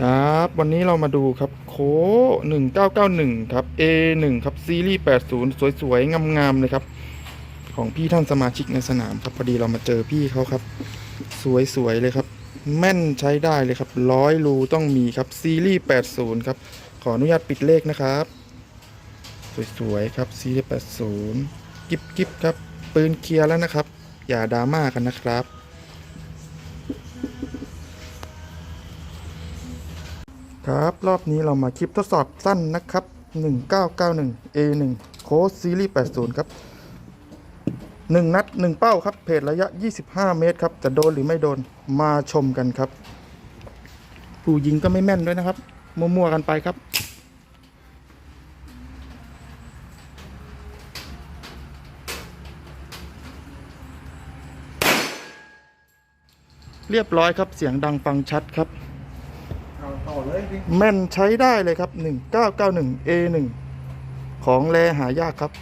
ครับ วันนี้เรามาดูครับโค้1991 ครับ A1 ครับ ซีรีส์ 80 สวยๆ งามๆ เลยครับ ของพี่ท่านสมาชิกในสนามครับ พอดีเรามาเจอพี่เขาครับ สวยๆ เลยครับ แม่นใช้ได้เลยครับร้อยรูต้องมีครับ ซีรีส์ 80 ครับ ขออนุญาตปิดเลขนะครับ สวยๆ ครับ ซีรีส์ 80 กิ๊บกิ๊บครับ ปืนเคลียร์แล้วนะครับ อย่าดราม่ากันนะครับ ครับ รอบนี้เรามาคลิปทดสอบสั้นนะครับ 1991 A1 โค้ดซีรีส์80 ครับ 1 นัด 1 เป้าครับ เพจระยะ 25 เมตรครับ จะโดนหรือไม่โดนมาชมกันครับ ผู้ยิงก็ไม่แม่นด้วยนะครับ มั่วๆกันไปครับเรียบร้อยครับ เสียงดังฟังชัดครับ ต่อเลยดิแม่นใช้ได้เลยครับ 1991 A1 ของแลหายากครับ